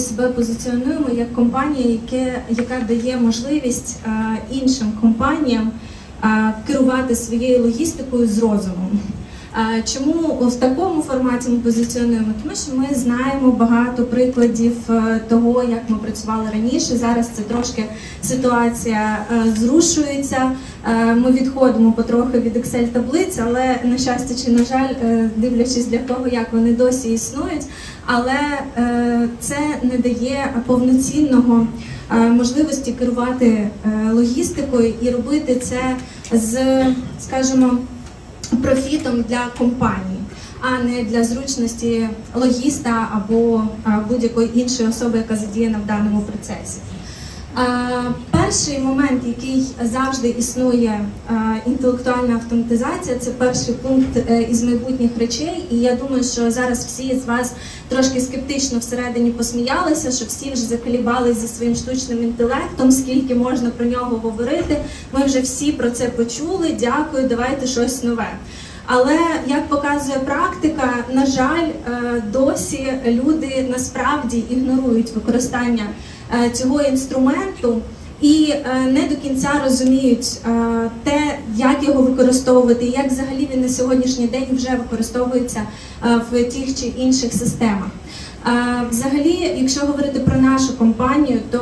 себе позиціонуємо як компанія, яке, яка дає можливість е, іншим компаніям е, керувати своєю логістикою з розумом. Е, Чому в такому форматі ми позиціонуємо? Тому що ми знаємо багато прикладів того, як ми працювали раніше. Зараз це трошки ситуація зрушується. Ми відходимо потрохи від Excel таблиць, але на щастя чи на жаль, дивлячись для того, як вони досі існують, але е, це не дає повноцінного е, можливості керувати е, логістикою і робити це з, скажімо, профітом для компанії, а не для зручності логіста або будь-якої іншої особи, яка задіяна в даному процесі. Перший момент, який завжди існує, інтелектуальна автоматизація, це перший пункт е, із майбутніх речей. І я думаю, що зараз всі з вас трошки скептично всередині посміялися, що всі вже заколібались зі своїм штучним інтелектом, скільки можна про нього говорити. Ми вже всі про це почули. Дякую, давайте щось нове. Але як показує практика, на жаль, е, досі люди насправді ігнорують використання е, цього інструменту і е, не до кінця розуміють е, те, як його використовувати, і як взагалі він на сьогоднішній день вже використовується е, в тих чи інших системах. Взагалі, якщо говорити про нашу компанію, то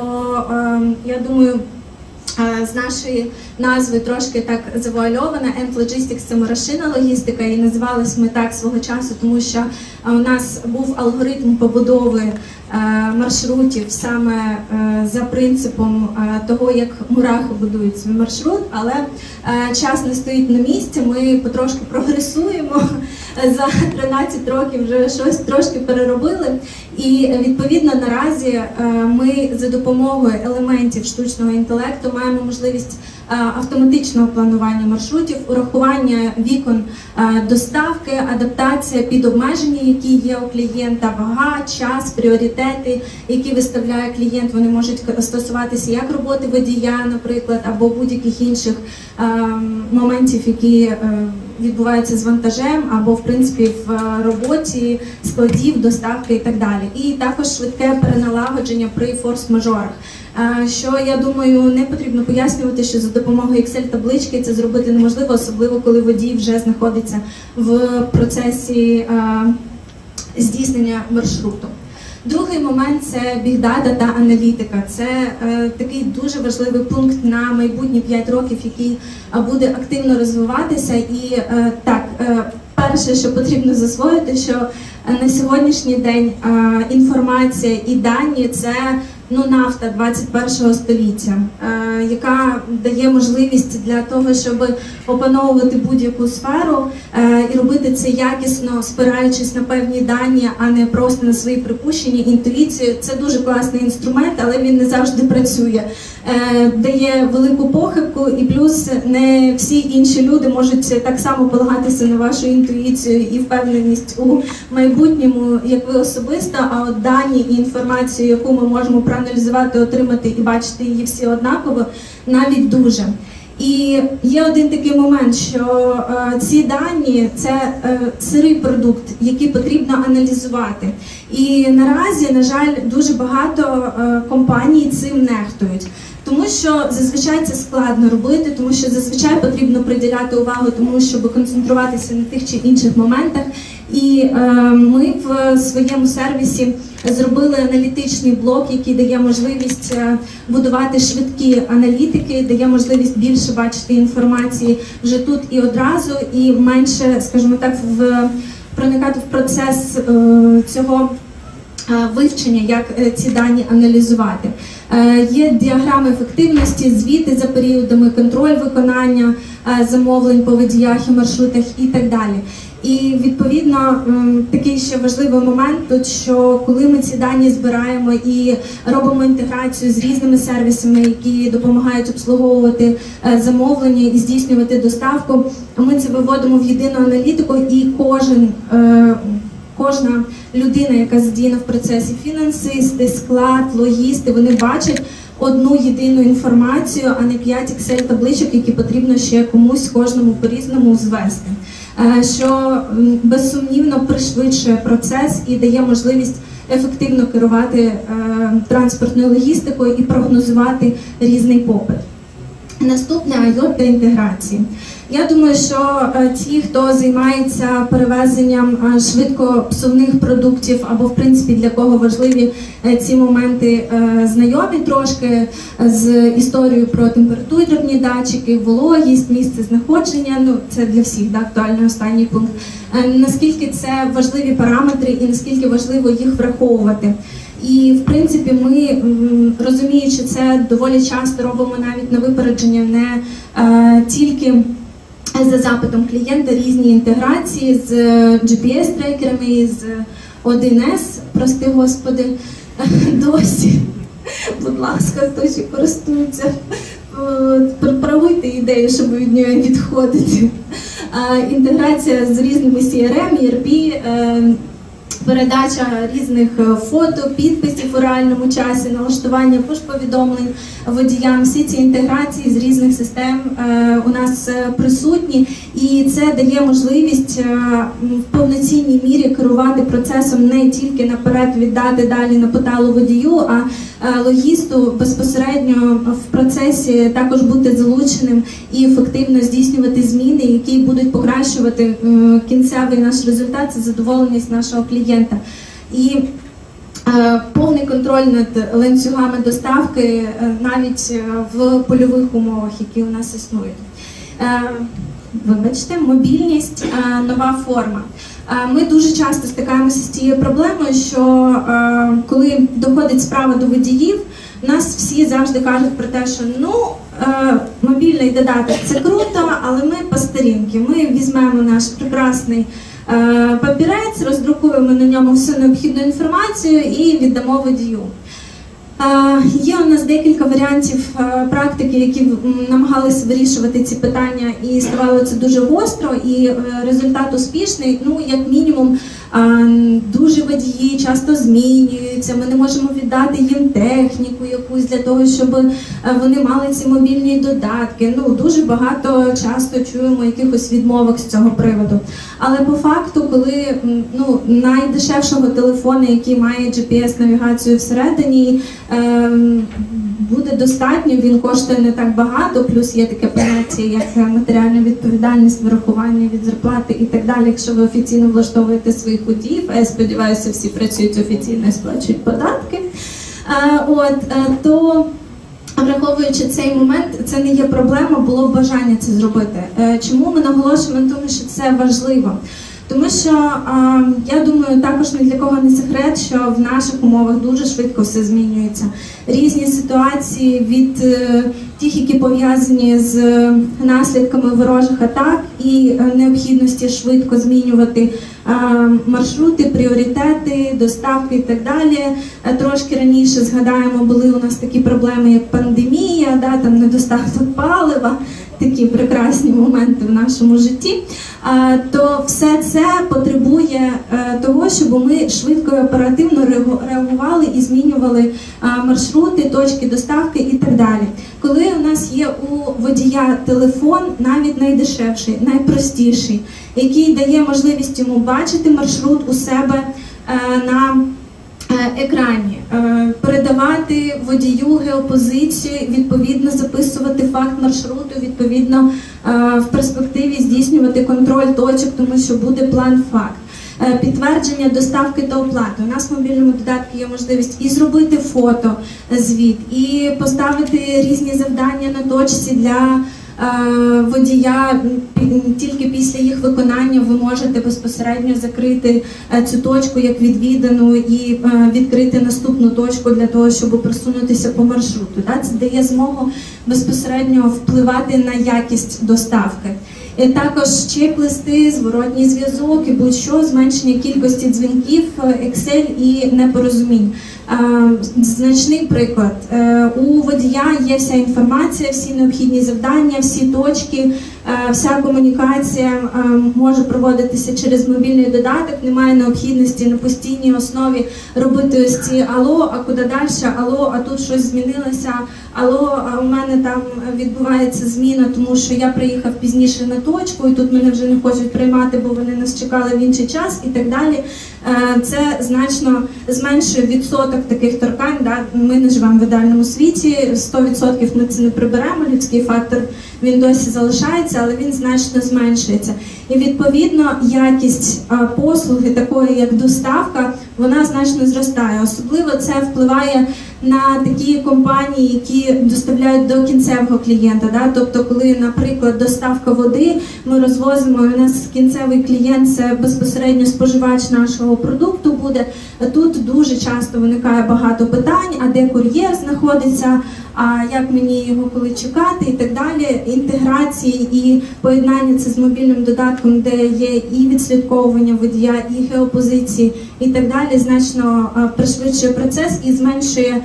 е, я думаю. Е, З нашої назви трошки так завуальована End Logistics – це машина логістика, і називались ми так свого часу, тому що е, у нас був алгоритм побудови е, маршрутів саме за принципом того, як мурахи будують свій маршрут, але час не стоїть на місці. Ми потрошки прогресуємо за 13 років. Вже щось трошки переробили. І відповідно наразі е, ми за допомогою елементів штучного інтелекту маємо можливість е, автоматичного планування маршрутів, урахування вікон е, доставки, адаптація під обмеження, які є у клієнта, вага, час, пріоритети, які виставляє клієнт. Вони можуть стосуватися як роботи водія, наприклад, або будь-яких інших е, моментів, які відбуваються з вантажем, або в принципі в е, роботі складів, доставки і так далі. І також швидке переналагодження при форс-мажорах. Е, Що я думаю, не потрібно пояснювати, що за допомогою Excel таблички це зробити неможливо, особливо коли водій вже знаходиться в процесі е, здійснення маршруту. Другий момент це бігдата та аналітика. Це е, такий дуже важливий пункт на майбутні 5 років, який е, буде активно розвиватися. І е, так, е, перше, що потрібно засвоїти, що на сьогоднішній день інформація і дані це ну нафта 21 століття, яка дає можливість для того, щоб опановувати будь-яку сферу і робити це якісно, спираючись на певні дані, а не просто на свої припущення, інтуїцію. Це дуже класний інструмент, але він не завжди працює. Е, Дає велику похибку, і плюс не всі інші люди можуть так само полагатися на вашу інтуїцію і впевненість у майбутньому, як ви особисто. А от дані і інформацію, яку ми можемо проаналізувати, отримати і бачити її всі однаково, навіть дуже. І є один такий момент, що е, ці дані це е, сирий продукт, який потрібно аналізувати. І наразі, на жаль, дуже багато е, компаній цим нехтують. Тому що зазвичай це складно робити, тому що зазвичай потрібно приділяти увагу тому, щоб концентруватися на тих чи інших моментах. І е, ми в своєму сервісі зробили аналітичний блок, який дає можливість е, будувати швидкі аналітики, дає можливість більше бачити інформації вже тут і одразу, і менше, скажімо так, в проникати в процес е, цього е, вивчення, як е, ці дані аналізувати. Е, Є діаграми ефективності, звіти за періодами, контроль виконання е, замовлень по водіях і маршрутах і так далі. І відповідно такий ще важливий момент тут, що коли ми ці дані збираємо і робимо інтеграцію з різними сервісами, які допомагають обслуговувати е, замовлення і здійснювати доставку, ми це виводимо в єдину аналітику, і кожен кожна людина, яка задіяна в процесі, фінансисти, склад, логісти, вони бачать одну єдину інформацію, а не 5 Excel табличок, які потрібно ще комусь кожному по-різному звести. Е, Що безсумнівно пришвидшує процес і дає можливість ефективно керувати е, транспортною логістикою і прогнозувати різний попит. Наступне IOT та інтеграції. Я думаю, що е, ті, хто займається перевезенням е, швидкопсувних продуктів, або в принципі для кого важливі е, ці моменти, знайомі трошки з історією про температурні датчики, вологість, місце знаходження. Ну це для всіх да, актуальний останній пункт. Наскільки це важливі параметри і наскільки важливо їх враховувати. І в принципі, ми розуміючи це доволі часто робимо навіть на випередження не тільки за запитом клієнта різні інтеграції з GPS-трекерами, з 1С, прости господи, досі. Будь ласка, хто ще користується, е, пропагуйте ідею, щоб від нього відходити. Е, Інтеграція з різними CRM, ERP, е, передача різних е, фото, підписів у реальному часі, налаштування пуш-повідомлень водіям. Всі ці інтеграції з різних систем е, у нас е, присутні, і це дає можливість в повноцінній мірі керувати процесом не тільки наперед віддати далі на поталу водію, а логісту безпосередньо в процесі також бути залученим і ефективно здійснювати зміни, які будуть покращувати кінцевий наш результат, це задоволеність нашого клієнта. І е, повний контроль над ланцюгами доставки е, навіть е, в польових умовах, які у нас існують. Вибачте, мобільність нова форма. Ми дуже часто стикаємося з цією проблемою, що коли доходить справа до водіїв, нас всі завжди кажуть про те, що ну мобільний додаток це круто, але ми по старінки. Ми візьмемо наш прекрасний папірець, роздрукуємо на ньому всю необхідну інформацію і віддамо водію. Е, Є у нас декілька варіантів е, практики, які намагалися вирішувати ці питання, і ставало це дуже гостро, і е, результат успішний. Ну, як мінімум, е, дуже водії часто змінюються. Ми не можемо віддати їм техніку якусь для того, щоб е, вони мали ці мобільні додатки. Ну дуже багато часто чуємо якихось відмовок з цього приводу. Але по факту, коли ну найдешевшого телефону, який має GPS-навігацію всередині, ем, буде достатньо. Він коштує не так багато. Плюс є таке поняття, як е, матеріальна відповідальність, вирахування від зарплати і так далі. Якщо ви офіційно влаштовуєте своїх а я сподіваюся, всі працюють офіційно і сплачують податки. Е, От е, то. Враховуючи цей момент, це не є проблема, було бажання це зробити. Чому ми наголошуємо на тому, що це важливо? Тому що я думаю, також ні для кого не секрет, що в наших умовах дуже швидко все змінюється. Різні ситуації від е, тих, які пов'язані з е, наслідками ворожих атак і е, необхідності швидко змінювати маршрути, пріоритети, доставки і так далі. Е, Трошки раніше згадаємо, були у нас такі проблеми, як пандемія, да, там недостаток палива, такі прекрасні моменти в нашому житті. То все це потребує е, того, щоб ми швидко і оперативно реагували і змінювали е, маршрути, точки доставки і так далі. Коли у нас є у водія телефон, навіть найдешевший, найпростіший, який дає можливість йому бачити маршрут у себе е, на е, екрані, е, передавати водію геопозицію, відповідно записувати факт маршруту, відповідно в перспективі здійснювати контроль точок, тому що буде план факт. Підтвердження доставки та оплати. У нас в мобільному додатку є можливість і зробити фото звіт, і поставити різні завдання на точці для водія. Тільки після їх виконання ви можете безпосередньо закрити е, цю точку як відвідану і е, відкрити наступну точку для того, щоб просунутися по маршруту. Це дає змогу безпосередньо впливати на якість доставки. І також чек-листи, зворотній зв'язок і будь-що зменшення кількості дзвінків, е, Excel і непорозумінь. Е, Значний приклад. Е, У водія є вся інформація, всі необхідні завдання, всі точки, Е, Вся комунікація може проводитися через мобільний додаток. Немає необхідності на постійній основі робити ось ці алло, а куди далі, алло, а тут щось змінилося. Алло, а у мене там відбувається зміна, тому що я приїхав пізніше на точку, і тут мене вже не хочуть приймати, бо вони нас чекали в інший час і так далі. Е, Це значно зменшує відсоток таких торкань. Да? Ми не живемо в ідеальному світі. 100% ми це не приберемо. Людський фактор він досі залишається, але він значно зменшується. І відповідно якість е, послуги, такої як доставка, вона значно зростає. Особливо це впливає на такі компанії, які доставляють до кінцевого клієнта. Да? Тобто, коли, наприклад, доставка води, ми розвозимо, і у нас кінцевий клієнт це безпосередньо споживач нашого продукту буде. Тут дуже часто виникає багато питань: а де кур'єр знаходиться, а як мені його коли чекати, і так далі. Інтеграції і поєднання це з мобільним додатком, де є і відслідковування водія, і геопозиції, і так далі, значно е, пришвидшує процес і зменшує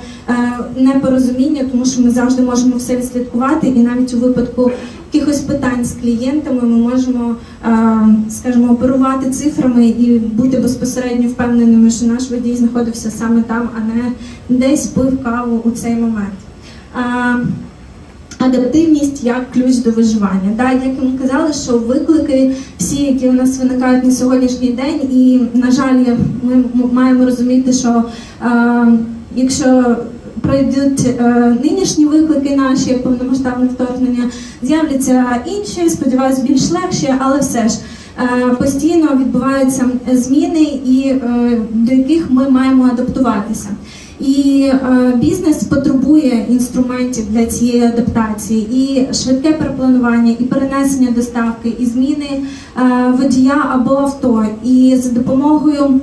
непорозуміння, тому що ми завжди можемо все відслідкувати, і навіть у випадку якихось питань з клієнтами ми можемо, е, скажімо, оперувати цифрами і бути безпосередньо впевненими, що наш водій знаходився саме там, а не десь пив каву у цей момент. Е, Адаптивність як ключ до виживання. Да, як ми казали, що виклики всі, які у нас виникають на сьогоднішній день, і на жаль, ми маємо розуміти, що е, якщо пройдуть е, нинішні виклики наші повномасштабне вторгнення, з'являться інші, сподіваюся, більш легші, але все ж. е, Постійно відбуваються зміни, і е, до яких ми маємо адаптуватися. І бізнес потребує інструментів для цієї адаптації, і швидке перепланування, і перенесення доставки, і зміни водія або авто. І за допомогою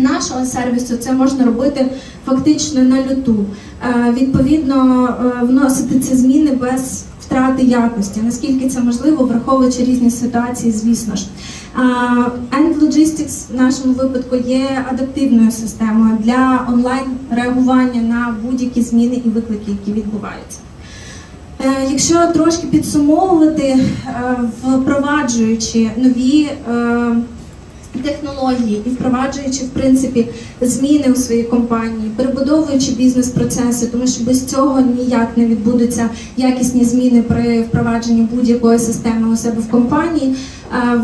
нашого сервісу це можна робити фактично на люту. Е, відповідно, е, вносити ці зміни без втрати якості, наскільки це можливо, враховуючи різні ситуації, звісно ж. End Logistics в нашому випадку є адаптивною системою для онлайн реагування на будь-які зміни і виклики, які відбуваються. Е, Якщо трошки підсумовувати, е, впроваджуючи нові е, технології і впроваджуючи в принципі зміни у своїй компанії, перебудовуючи бізнес-процеси, тому що без цього ніяк не відбудуться якісні зміни при впровадженні будь-якої системи у себе в компанії.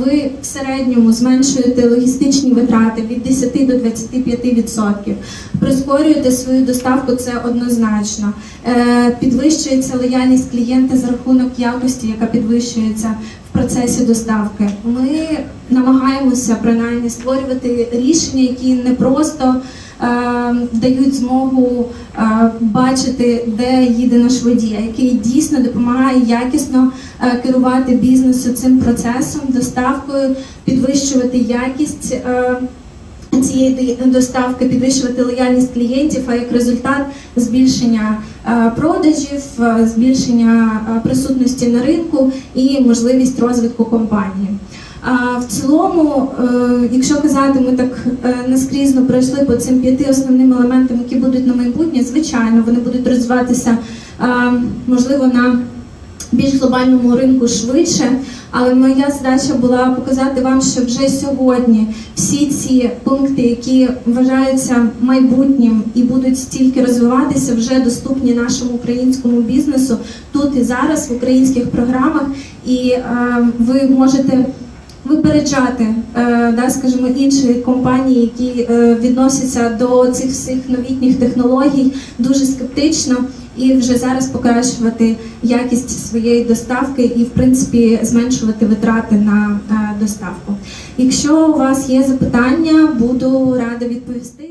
Ви в середньому зменшуєте логістичні витрати від 10 до 25%. Прискорюєте свою доставку, це однозначно. Е, Підвищується лояльність клієнта за рахунок якості, яка підвищується процесі доставки. Ми намагаємося принаймні створювати рішення, які не просто е, дають змогу е, бачити, де їде наш водій, а який дійсно допомагає якісно е, керувати бізнесу цим процесом, доставкою, підвищувати якість. е, цієї доставки підвищувати лояльність клієнтів, а як результат збільшення е, продажів, е, збільшення е, присутності на ринку і можливість розвитку компанії. В цілому, якщо казати, ми так наскрізно пройшли по цим п'яти основним елементам, які будуть на майбутнє, звичайно, вони будуть розвиватися можливо на більш глобальному ринку швидше. Але моя задача була показати вам, що вже сьогодні всі ці пункти, які вважаються майбутнім і будуть стільки розвиватися, вже доступні нашому українському бізнесу тут і зараз в українських програмах, і е, ви можете випереджати, е, да, скажімо, інші компанії, які е, відносяться до цих всіх новітніх технологій дуже скептично. І вже зараз покращувати якість своєї доставки і, в принципі, зменшувати витрати на доставку. Якщо у вас є запитання, буду рада відповісти.